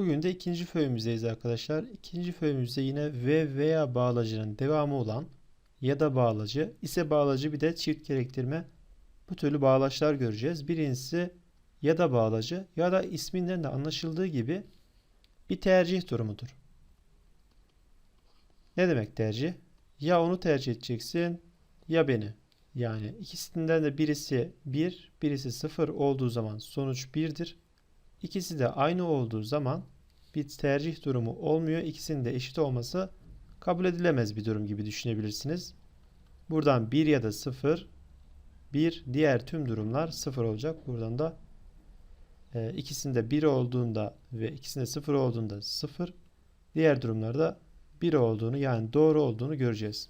Bugün de ikinci föyümüzdeyiz arkadaşlar. İkinci föyümüzde yine ve veya bağlacının devamı olan ya da bağlacı, ise bağlacı bir de çift gerektirme bu türlü bağlaçlar göreceğiz. Birincisi ya da bağlacı ya da isminden de anlaşıldığı gibi bir tercih durumudur. Ne demek tercih? Ya onu tercih edeceksin ya beni. Yani ikisinden de birisi 1, birisi 0 olduğu zaman sonuç 1'dir. İkisi de aynı olduğu zaman bir tercih durumu olmuyor. İkisinin de eşit olması kabul edilemez bir durum gibi düşünebilirsiniz. Buradan 1 ya da 0, 1 diğer tüm durumlar 0 olacak. Buradan da e, ikisinde 1 olduğunda ve ikisinde 0 olduğunda 0, diğer durumlarda 1 olduğunu yani doğru olduğunu göreceğiz.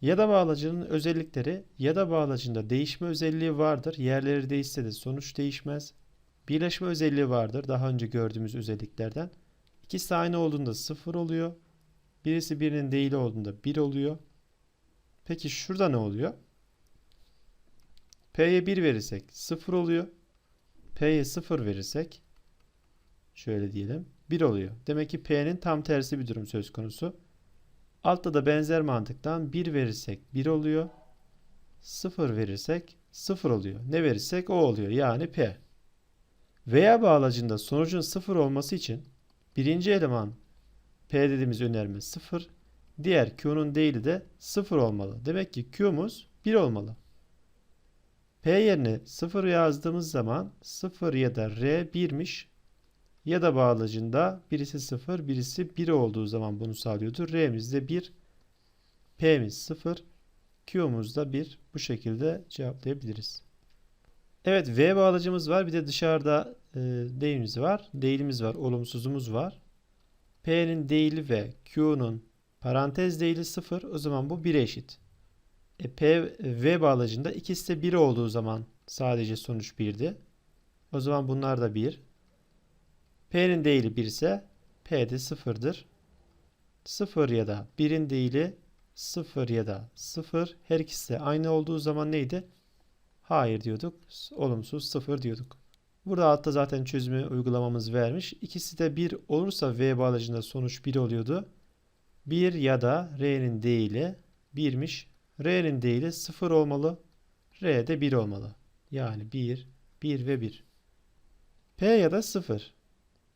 Ya da bağlacının özellikleri ya da bağlacında değişme özelliği vardır. Yerleri değişse de sonuç değişmez. Birleşme özelliği vardır. Daha önce gördüğümüz özelliklerden. İkisi aynı olduğunda 0 oluyor. Birisi birinin değil olduğunda 1 oluyor. Peki şurada ne oluyor? P'ye 1 verirsek 0 oluyor. P'ye 0 verirsek şöyle diyelim 1 oluyor. Demek ki P'nin tam tersi bir durum söz konusu. Altta da benzer mantıktan 1 verirsek 1 oluyor. 0 verirsek 0 oluyor. Ne verirsek o oluyor. Yani P. Veya bağlacında sonucun 0 olması için birinci eleman P dediğimiz önerme 0. Diğer Q'nun değili de 0 olmalı. Demek ki Q'muz 1 olmalı. P yerine 0 yazdığımız zaman 0 ya da R 1'miş. Ya da bağlacında birisi 0, birisi 1 olduğu zaman bunu sağlıyordur. R'miz de 1, P'miz 0, Q'muz da 1. Bu şekilde cevaplayabiliriz. Evet V bağlacımız var. Bir de dışarıda e, değilimiz var. Değilimiz var. Olumsuzumuz var. P'nin değili ve Q'nun parantez değili 0. O zaman bu 1'e eşit. E, P V bağlacında ikisi de 1 olduğu zaman sadece sonuç 1'di. O zaman bunlar da 1. P'nin değili 1 ise P de 0'dır. 0 ya da 1'in değili 0 ya da 0. Her ikisi de aynı olduğu zaman neydi? Hayır diyorduk. Olumsuz 0 diyorduk. Burada altta zaten çözümü uygulamamız vermiş. İkisi de 1 olursa V bağlacında sonuç 1 oluyordu. 1 ya da R'nin değili 1'miş. R'nin değili 0 olmalı. R de 1 olmalı. Yani 1, 1 ve 1. P ya da 0.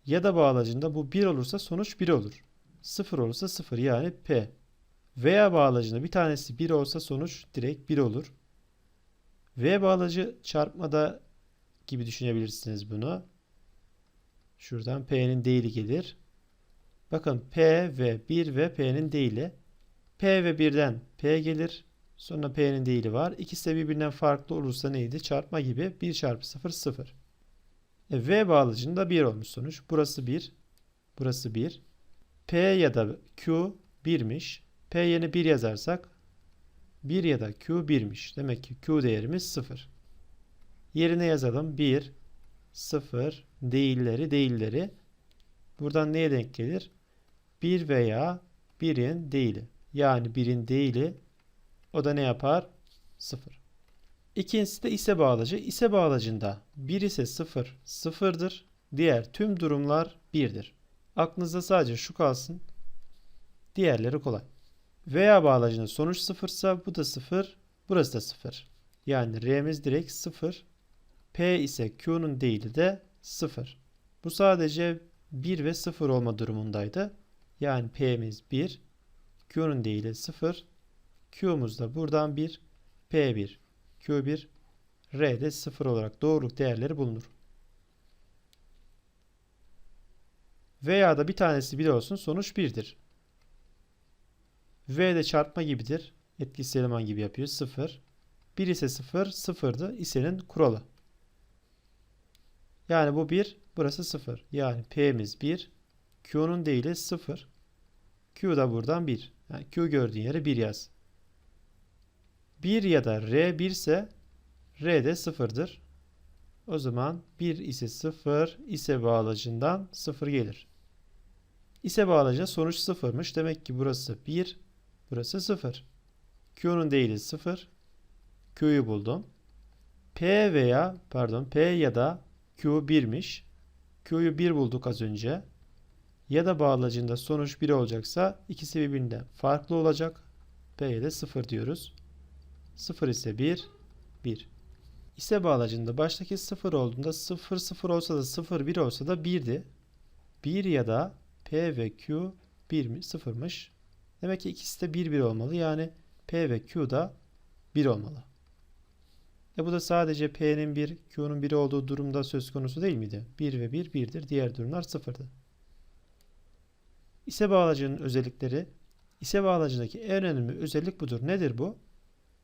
Ya da bağlacında bu 1 olursa sonuç 1 olur. 0 olursa 0 yani P. Veya bağlacında bir tanesi 1 olsa sonuç direkt 1 olur. V bağlacı çarpmada gibi düşünebilirsiniz bunu. Şuradan P'nin değili gelir. Bakın P ve 1 ve P'nin değili. P ve 1'den P gelir. Sonra P'nin değili var. İkisi de birbirinden farklı olursa neydi? Çarpma gibi 1 çarpı 0 0. E, v bağlacında 1 olmuş sonuç. Burası 1. Burası 1. P ya da Q 1'miş. P yerine 1 yazarsak 1 ya da Q 1'miş. Demek ki Q değerimiz 0. Yerine yazalım. 1, 0, değilleri, değilleri. Buradan neye denk gelir? 1 veya 1'in değili. Yani 1'in değili o da ne yapar? 0. İkincisi de ise bağlacı. İse bağlacında 1 ise 0, 0'dır. Diğer tüm durumlar 1'dir. Aklınızda sadece şu kalsın. Diğerleri kolay. Veya bağlacında sonuç 0 ise bu da 0, burası da 0. Yani R'miz direkt 0. P ise Q'nun değili de 0. Bu sadece 1 ve 0 olma durumundaydı. Yani P'miz 1, Q'nun değili 0, Q'muz da buradan 1, P1, Q1, R de 0 olarak doğruluk değerleri bulunur. Veya da bir tanesi 1 olsun sonuç 1'dir. V de çarpma gibidir. Etkisiz eleman gibi yapıyor. 0. 1 ise 0. 0'dı. İse'nin kuralı. Yani bu 1. Burası 0. Yani P'miz 1. Q'nun değili 0. Q da buradan 1. Yani Q gördüğün yere 1 yaz. 1 ya da R 1 ise R de 0'dır. O zaman 1 ise 0 ise bağlacından 0 gelir. İse bağlacında sonuç 0'mış. Demek ki burası 1, burası 0. Q'nun değili 0. Q'yu buldum. P veya pardon P ya da Q 1'miş. Q'yu 1 bulduk az önce. Ya da bağlacında sonuç 1 olacaksa ikisi birbirinden farklı olacak. P'ye de 0 diyoruz. 0 ise 1, 1. İse bağlacında baştaki 0 olduğunda 0 0 olsa da 0 1 olsa da 1'di. 1 ya da P ve Q 1 mi 0'mış. Demek ki ikisi de 1 1 olmalı. Yani P ve Q da 1 olmalı. E bu da sadece P'nin 1, Q'nun 1 olduğu durumda söz konusu değil miydi? 1 ve 1 1'dir. Diğer durumlar 0'dı. İse bağlacının özellikleri İse bağlacındaki en önemli özellik budur. Nedir bu?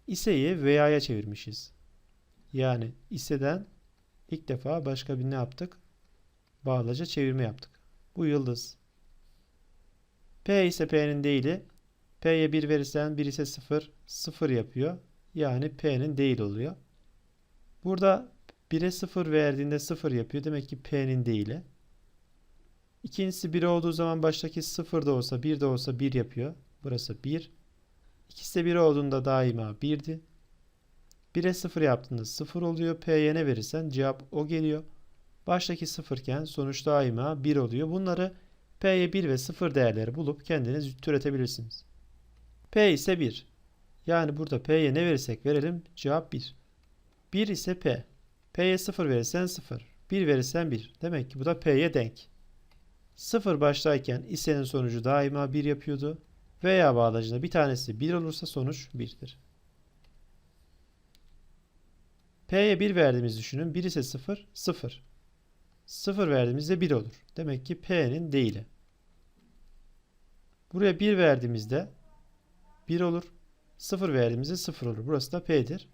İse'yi veya'ya çevirmişiz. Yani iseden ilk defa başka bir ne yaptık? Bağlaca çevirme yaptık. Bu yıldız. P ise P'nin değili. P'ye 1 verirsen 1 ise 0. 0 yapıyor. Yani P'nin değil oluyor. Burada 1'e 0 verdiğinde 0 yapıyor. Demek ki P'nin değili. İkincisi 1 olduğu zaman baştaki 0 da olsa 1 de olsa 1 yapıyor. Burası 1. İkisi de 1 olduğunda daima 1'di. 1'e 0 yaptığında 0 oluyor. P'ye ne verirsen cevap o geliyor. Baştaki 0 iken sonuç daima 1 oluyor. Bunları P'ye 1 ve 0 değerleri bulup kendiniz türetebilirsiniz. P ise 1. Yani burada P'ye ne verirsek verelim cevap 1. 1 ise P. P'ye 0 verirsen 0. 1 verirsen 1. Demek ki bu da P'ye denk. 0 baştayken isenin sonucu daima 1 yapıyordu. Veya bağlacında bir tanesi 1 olursa sonuç 1'dir. P'ye 1 verdiğimizi düşünün. 1 ise 0, 0. 0 verdiğimizde 1 olur. Demek ki P'nin değili. Buraya 1 verdiğimizde 1 olur. 0 verdiğimizde 0 olur. Burası da P'dir.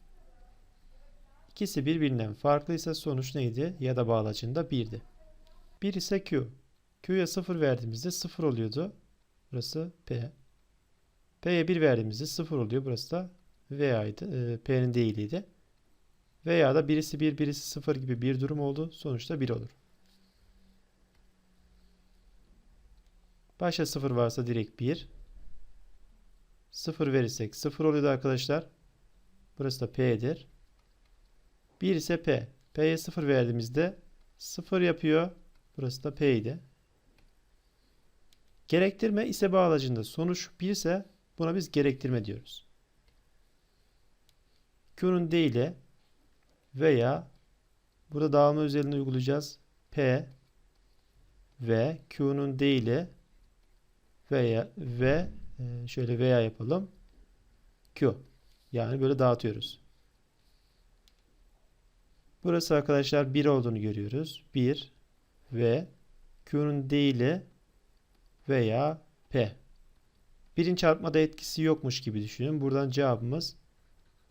İkisi birbirinden farklıysa sonuç neydi? Ya da bağlacında 1'di. 1 ise Q. Q'ya 0 verdiğimizde 0 oluyordu. Burası P. P'ye 1 verdiğimizde 0 oluyor. Burası da V'ydı. E, P'nin değiliydi. Veya da birisi 1, birisi 0 gibi bir durum oldu. Sonuçta 1 olur. Başta 0 varsa direkt 1. 0 verirsek 0 oluyordu arkadaşlar. Burası da P'dir. 1 ise P. P'ye 0 verdiğimizde 0 yapıyor. Burası da P idi. Gerektirme ise bağlacında sonuç 1 ise buna biz gerektirme diyoruz. Q'nun D ile veya burada dağılma özelliğini uygulayacağız. P ve Q'nun D ile veya ve e, şöyle veya yapalım. Q. Yani böyle dağıtıyoruz. Burası arkadaşlar 1 olduğunu görüyoruz. 1 ve Q'nun D ile veya P. Birin çarpmada etkisi yokmuş gibi düşünün. Buradan cevabımız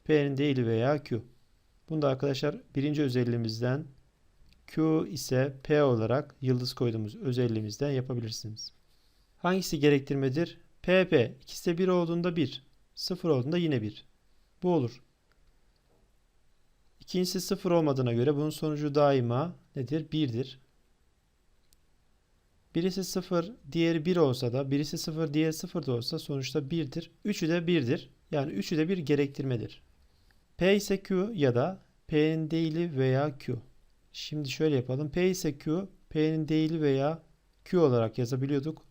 P'nin değili veya Q. Bunda arkadaşlar birinci özelliğimizden Q ise P olarak yıldız koyduğumuz özelliğimizden yapabilirsiniz. Hangisi gerektirmedir? PP ikisi de 1 olduğunda 1, 0 olduğunda yine 1. Bu olur. İkincisi 0 olmadığına göre bunun sonucu daima nedir? 1'dir. Birisi 0, diğeri 1 olsa da birisi 0, diğeri 0 da olsa sonuçta 1'dir. Üçü de 1'dir. Yani üçü de bir gerektirmedir. P ise Q ya da P'nin değili veya Q. Şimdi şöyle yapalım. P ise Q, P'nin değili veya Q olarak yazabiliyorduk.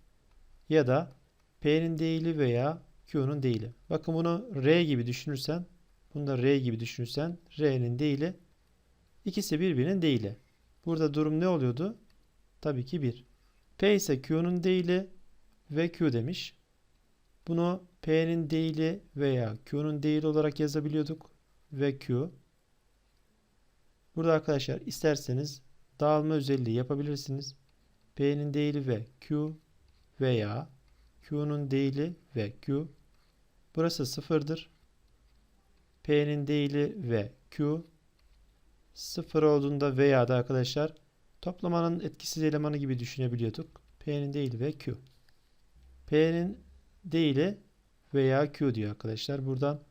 Ya da P'nin değili veya Q'nun değili. Bakın bunu R gibi düşünürsen, bunu da R gibi düşünürsen R'nin değili ikisi birbirinin değili. Burada durum ne oluyordu? Tabii ki 1. P ise Q'nun değili ve Q demiş. Bunu P'nin değili veya Q'nun değili olarak yazabiliyorduk. Ve Q. Burada arkadaşlar isterseniz dağılma özelliği yapabilirsiniz. P'nin değili ve Q veya Q'nun değili ve Q. Burası sıfırdır. P'nin değili ve Q. Sıfır olduğunda veya da arkadaşlar Toplamanın etkisiz elemanı gibi düşünebiliyorduk. P'nin değili ve Q. P'nin değili veya Q diyor arkadaşlar. Buradan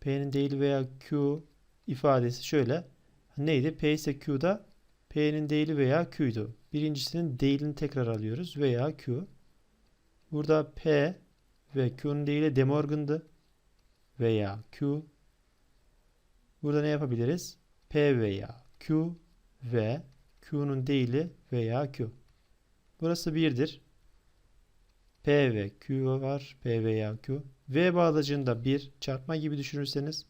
P'nin değili veya Q ifadesi şöyle. Neydi? P ise Q'da P'nin değili veya Q'ydu. Birincisinin değilini tekrar alıyoruz veya Q. Burada P ve Q'nun değili De Morgan'dı veya Q. Burada ne yapabiliriz? P veya Q ve Q'nun değili veya Q. Burası 1'dir. P ve Q var. P veya Q. V bağlacığında bir çarpma gibi düşünürseniz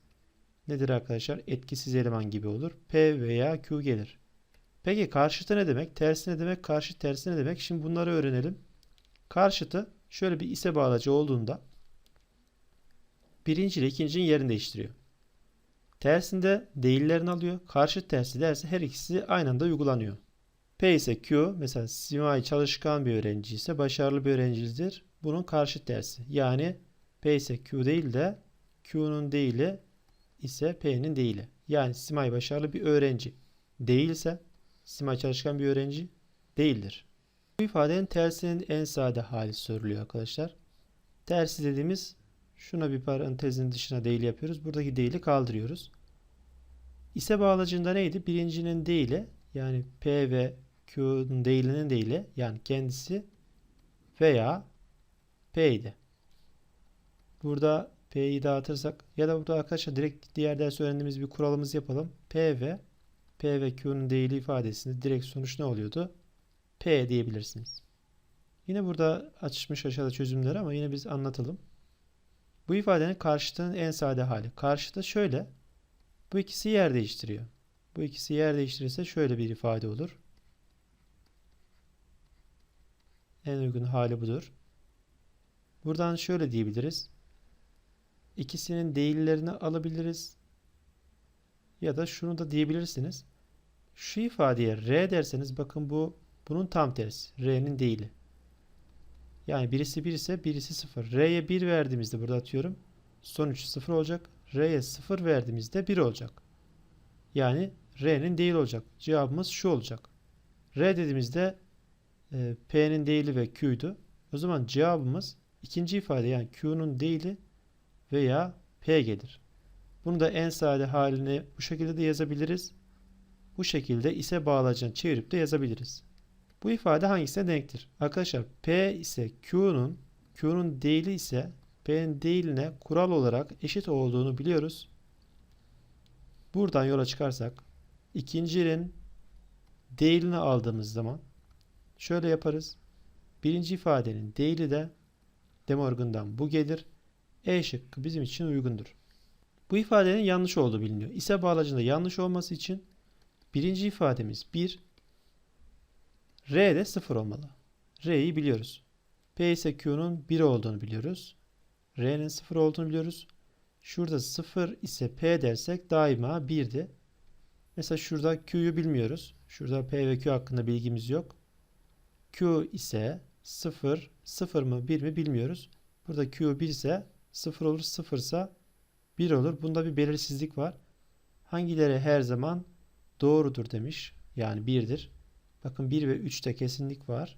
nedir arkadaşlar? Etkisiz eleman gibi olur. P veya Q gelir. Peki karşıtı ne demek? Tersi ne demek? Karşıt tersi ne demek? Şimdi bunları öğrenelim. Karşıtı şöyle bir ise bağlacı olduğunda birinci ile ikincinin yerini değiştiriyor. Tersinde değillerini alıyor. Karşıt tersi derse her ikisi aynı anda uygulanıyor. P ise Q mesela Simay çalışkan bir öğrenci ise başarılı bir öğrencidir. Bunun karşıt tersi. Yani P ise Q değil de Q'nun değili ise P'nin değili. Yani Simay başarılı bir öğrenci değilse Simay çalışkan bir öğrenci değildir. Bu ifadenin tersinin en sade hali soruluyor arkadaşlar. Tersi dediğimiz şuna bir parantezin dışına değil yapıyoruz. Buradaki değili kaldırıyoruz. İse bağlacında neydi? Birincinin değili yani P ve Q'nun değilinin değili yani kendisi veya P'ydi. Burada P'yi dağıtırsak ya da burada arkadaşlar direkt diğer ders öğrendiğimiz bir kuralımız yapalım. P ve P ve Q'nun değili ifadesinde direkt sonuç ne oluyordu? P diyebilirsiniz. Yine burada açmış aşağıda çözümler ama yine biz anlatalım. Bu ifadenin karşıtının en sade hali. Karşıtı şöyle. Bu ikisi yer değiştiriyor. Bu ikisi yer değiştirirse şöyle bir ifade olur. En uygun hali budur. Buradan şöyle diyebiliriz. İkisinin değillerini alabiliriz. Ya da şunu da diyebilirsiniz. Şu ifadeye R derseniz bakın bu bunun tam tersi. R'nin değili. Yani birisi 1 ise birisi 0. R'ye 1 verdiğimizde burada atıyorum. Sonuç 0 olacak. R'ye 0 verdiğimizde 1 olacak. Yani R'nin değil olacak. Cevabımız şu olacak. R dediğimizde e, P'nin değili ve Q'ydu. O zaman cevabımız ikinci ifade yani Q'nun değili veya P gelir. Bunu da en sade haline bu şekilde de yazabiliriz. Bu şekilde ise bağlacını çevirip de yazabiliriz. Bu ifade hangisine denktir? Arkadaşlar P ise Q'nun Q'nun değili ise P'nin değiline kural olarak eşit olduğunu biliyoruz. Buradan yola çıkarsak ikincinin değilini aldığımız zaman şöyle yaparız. Birinci ifadenin değili de De Morgan'dan bu gelir. E şıkkı bizim için uygundur. Bu ifadenin yanlış olduğu biliniyor. İse bağlacında yanlış olması için birinci ifademiz 1, R de 0 olmalı. R'yi biliyoruz. P ise Q'nun 1 olduğunu biliyoruz. R'nin 0 olduğunu biliyoruz. Şurada 0 ise P dersek daima 1'di. Mesela şurada Q'yu bilmiyoruz. Şurada P ve Q hakkında bilgimiz yok. Q ise 0, 0 mı 1 mi bilmiyoruz. Burada Q 1 ise 0 olur, 0 ise 1 olur. Bunda bir belirsizlik var. Hangileri her zaman doğrudur demiş. Yani 1'dir. Bakın 1 ve 3'te kesinlik var.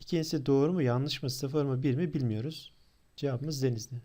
İkincisi doğru mu yanlış mı 0 mı 1 mi bilmiyoruz. Cevabımız denizli.